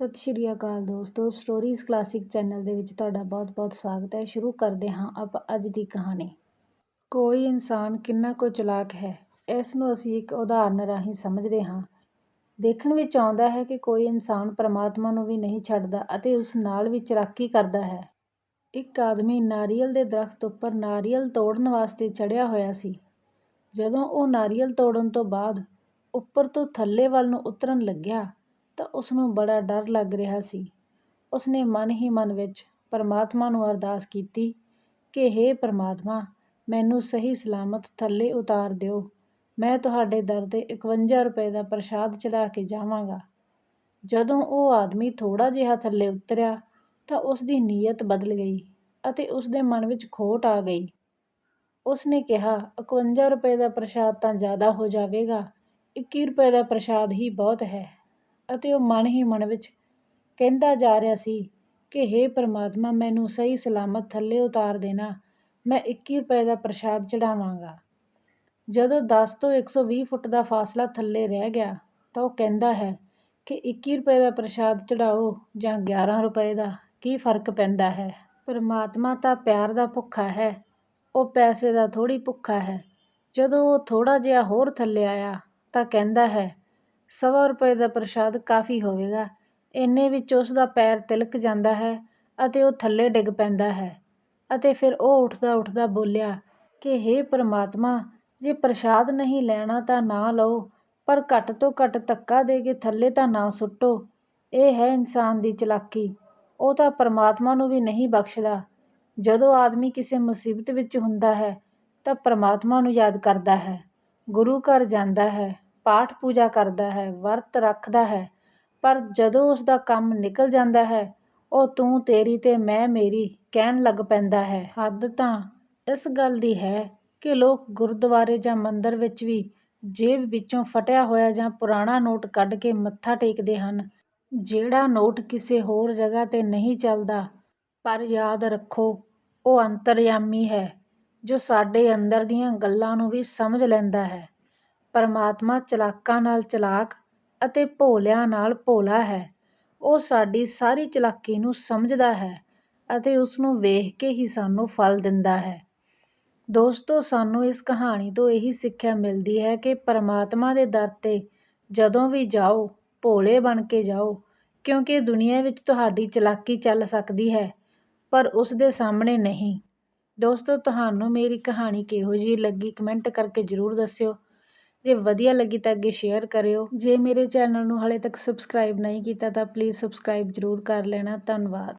ਸਤਿ ਸ਼੍ਰੀ ਅਕਾਲ ਦੋਸਤੋ stories classic channel ਦੇ ਵਿੱਚ ਤੁਹਾਡਾ ਬਹੁਤ-ਬਹੁਤ ਸਵਾਗਤ ਹੈ। ਸ਼ੁਰੂ ਕਰਦੇ ਹਾਂ ਆਪਾਂ ਅੱਜ ਦੀ ਕਹਾਣੀ। ਕੋਈ ਇਨਸਾਨ ਕਿੰਨਾ ਕੁ ਚਲਾਕ ਹੈ, ਇਸ ਨੂੰ ਅਸੀਂ ਇੱਕ ਉਦਾਹਰਨ ਰਾਹੀਂ ਸਮਝਦੇ ਹਾਂ। ਦੇਖਣ ਵਿੱਚ ਆਉਂਦਾ ਹੈ ਕਿ ਕੋਈ ਇਨਸਾਨ ਪਰਮਾਤਮਾ ਨੂੰ ਵੀ ਨਹੀਂ ਛੱਡਦਾ ਅਤੇ ਉਸ ਨਾਲ ਵੀ ਚਲਾਕੀ ਕਰਦਾ ਹੈ। ਇੱਕ ਆਦਮੀ ਨਾਰੀਅਲ ਦੇ ਦਰਖਤ ਉੱਪਰ ਨਾਰੀਅਲ ਤੋੜਨ ਵਾਸਤੇ ਚੜ੍ਹਿਆ ਹੋਇਆ ਸੀ। ਜਦੋਂ ਉਹ ਨਾਰੀਅਲ ਤੋੜਨ ਤੋਂ ਬਾਅਦ ਉੱਪਰ ਤੋਂ ਥੱਲੇ ਵੱਲ ਨੂੰ ਉਤਰਨ ਲੱਗਿਆ ਤਾਂ ਉਸਨੂੰ ਬੜਾ ਡਰ ਲੱਗ ਰਿਹਾ ਸੀ। ਉਸਨੇ ਮਨ ਹੀ ਮਨ ਵਿੱਚ ਪਰਮਾਤਮਾ ਨੂੰ ਅਰਦਾਸ ਕੀਤੀ ਕਿ, ਹੇ ਪਰਮਾਤਮਾ, ਮੈਨੂੰ ਸਹੀ ਸਲਾਮਤ ਥੱਲੇ ਉਤਾਰ ਦਿਓ। ਮੈਂ ਤੁਹਾਡੇ ਦਰ 'ਤੇ 51 ਰੁਪਏ ਦਾ ਪ੍ਰਸ਼ਾਦ ਚੜਾ ਕੇ ਜਾਵਾਂਗਾ। ਜਦੋਂ ਉਹ ਆਦਮੀ ਥੋੜ੍ਹਾ ਜਿਹਾ ਥੱਲੇ ਉਤਰਿਆ ਤਾਂ ਉਸ ਦੀ ਨੀਅਤ ਬਦਲ ਗਈ ਅਤੇ ਉਸ ਦੇ ਮਨ ਵਿੱਚ ਖੋਟ ਆ ਗਈ। ਉਸ ਨੇ ਕਿਹਾ 51 ਰੁਪਏ ਦਾ ਪ੍ਰਸ਼ਾਦ ਤਾਂ ਜ਼ਿਆਦਾ ਹੋ ਜਾਵੇਗਾ। 21 ਰੁਪਏ ਦਾ ਪ੍ਰਸ਼ਾਦ ਹੀ ਬਹੁਤ ਹੈ। ਅਤੇ ਉਹ ਮਨ ਹੀ ਮਨ ਵਿੱਚ ਕਹਿੰਦਾ ਜਾ ਰਿਹਾ ਸੀ ਕਿ ਹੇ ਪਰਮਾਤਮਾ, ਮੈਨੂੰ ਸਹੀ ਸਲਾਮਤ ਥੱਲੇ ਉਤਾਰ ਦੇਣਾ। ਮੈਂ 21 ਰੁਪਏ ਦਾ ਪ੍ਰਸ਼ਾਦ ਚੜਾਵਾਂਗਾ ਜਦੋਂ 10 ਤੋਂ 120 ਫੁੱਟ ਦਾ ਫਾਸਲਾ ਥੱਲੇ ਰਹਿ ਗਿਆ, ਤਾਂ ਉਹ ਕਹਿੰਦਾ ਹੈ ਕਿ 21 ਰੁਪਏ ਦਾ ਪ੍ਰਸ਼ਾਦ ਚੜਾਓ ਜਾਂ 11 ਰੁਪਏ ਦਾ, ਕੀ ਫ਼ਰਕ ਪੈਂਦਾ ਹੈ? ਪਰਮਾਤਮਾ ਤਾਂ ਪਿਆਰ ਦਾ ਭੁੱਖਾ ਹੈ, ਉਹ ਪੈਸੇ ਦਾ ਥੋੜੀ ਭੁੱਖਾ ਹੈ। ਜਦੋਂ ਉਹ ਥੋੜਾ ਜਿਹਾ ਹੋਰ ਥੱਲੇ ਆਇਆ, ਤਾਂ ਕਹਿੰਦਾ ਹੈ ਸਵਾ ਰੁਪਏ ਦਾ ਪ੍ਰਸ਼ਾਦ ਕਾਫੀ ਹੋਵੇਗਾ। ਇੰਨੇ ਵਿੱਚ ਉਸ ਦਾ ਪੈਰ ਤਿਲਕ ਜਾਂਦਾ ਹੈ ਅਤੇ ਉਹ ਥੱਲੇ ਡਿੱਗ ਪੈਂਦਾ ਹੈ ਅਤੇ ਫਿਰ ਉਹ ਉੱਠਦਾ ਉੱਠਦਾ ਬੋਲਿਆ, ਕਿ ਹੇ ਪਰਮਾਤਮਾ, ਜੇ ਪ੍ਰਸ਼ਾਦ ਨਹੀਂ ਲੈਣਾ ਤਾਂ ਨਾ ਲਓ, ਪਰ ਘੱਟ ਤੋਂ ਘੱਟ ਧੱਕਾ ਦੇ ਕੇ ਥੱਲੇ ਤਾਂ ਨਾ ਸੁੱਟੋ। ਇਹ ਹੈ ਇਨਸਾਨ ਦੀ ਚਲਾਕੀ। ਉਹ ਤਾਂ ਪਰਮਾਤਮਾ ਨੂੰ ਵੀ ਨਹੀਂ ਬਖਸ਼ਦਾ। ਜਦੋਂ ਆਦਮੀ ਕਿਸੇ ਮੁਸੀਬਤ ਵਿੱਚ ਹੁੰਦਾ ਹੈ ਤਾਂ ਪਰਮਾਤਮਾ ਨੂੰ ਯਾਦ ਕਰਦਾ ਹੈ। ਗੁਰੂ ਘਰ ਜਾਂਦਾ ਹੈ। ਪਾਠ ਪੂਜਾ ਕਰਦਾ ਹੈ, ਵਰਤ ਰੱਖਦਾ ਹੈ, ਪਰ ਜਦੋਂ ਉਸ ਦਾ ਕੰਮ ਨਿਕਲ ਜਾਂਦਾ ਹੈ, ਉਹ ਤੂੰ ਤੇਰੀ ਤੇ ਮੈਂ ਮੇਰੀ ਕਹਿਣ ਲੱਗ ਪੈਂਦਾ ਹੈ। ਹੱਦ ਤਾਂ ਇਸ ਗੱਲ ਦੀ ਹੈ ਕਿ ਲੋਕ ਗੁਰਦੁਆਰੇ ਜਾਂ ਮੰਦਰ ਵਿੱਚ ਵੀ ਜੇਬ ਵਿੱਚੋਂ ਫਟਿਆ ਹੋਇਆ ਜਾਂ ਪੁਰਾਣਾ ਨੋਟ ਕੱਢ ਕੇ ਮੱਥਾ ਟੇਕਦੇ ਹਨ। ਜਿਹੜਾ ਨੋਟ ਕਿਸੇ ਹੋਰ ਜਗ੍ਹਾ 'ਤੇ ਨਹੀਂ ਚੱਲਦਾ, ਪਰ ਯਾਦ ਰੱਖੋ, ਉਹ ਅੰਤਰਯਾਮੀ ਹੈ, ਜੋ ਸਾਡੇ ਅੰਦਰ ਦੀਆਂ ਗੱਲਾਂ ਨੂੰ ਵੀ ਸਮਝ ਲੈਂਦਾ ਹੈ। ਪਰਮਾਤਮਾ ਚਲਾਕਾਂ ਨਾਲ ਚਲਾਕ ਅਤੇ ਭੋਲਿਆਂ ਨਾਲ ਭੋਲਾ ਹੈ। ਉਹ ਸਾਡੀ ਸਾਰੀ ਚਲਾਕੀ ਨੂੰ ਸਮਝਦਾ ਹੈ ਅਤੇ ਉਸ ਨੂੰ ਵੇਖ ਕੇ ਹੀ ਸਾਨੂੰ ਫਲ ਦਿੰਦਾ ਹੈ। ਦੋਸਤੋ, ਸਾਨੂੰ ਇਸ ਕਹਾਣੀ ਤੋਂ ਇਹੀ ਸਿੱਖਿਆ ਮਿਲਦੀ ਹੈ ਕਿ ਪਰਮਾਤਮਾ ਦੇ ਦਰ 'ਤੇ ਜਦੋਂ ਵੀ ਜਾਓ, ਭੋਲੇ ਬਣ ਕੇ ਜਾਓ, ਕਿਉਂਕਿ ਦੁਨੀਆ ਵਿੱਚ ਤੁਹਾਡੀ ਚਲਾਕੀ ਚੱਲ ਸਕਦੀ ਹੈ, ਪਰ ਉਸਦੇ ਸਾਹਮਣੇ ਨਹੀਂ। ਦੋਸਤੋ, ਤੁਹਾਨੂੰ ਮੇਰੀ ਕਹਾਣੀ ਕਿਹੋ ਜਿਹੀ ਲੱਗੀ, ਕਮੈਂਟ ਕਰਕੇ ਜ਼ਰੂਰ ਦੱਸਿਓ। ਜੇ ਵਧੀਆ ਲੱਗੀ ਤਾਂ ਅੱਗੇ ਸ਼ੇਅਰ ਕਰਿਓ। ਜੇ ਮੇਰੇ ਚੈਨਲ ਨੂੰ ਹਾਲੇ ਤੱਕ ਸਬਸਕ੍ਰਾਈਬ ਨਹੀਂ ਕੀਤਾ ਤਾਂ ਪਲੀਜ਼ ਸਬਸਕ੍ਰਾਈਬ ਜ਼ਰੂਰ ਕਰ ਲੈਣਾ। ਧੰਨਵਾਦ।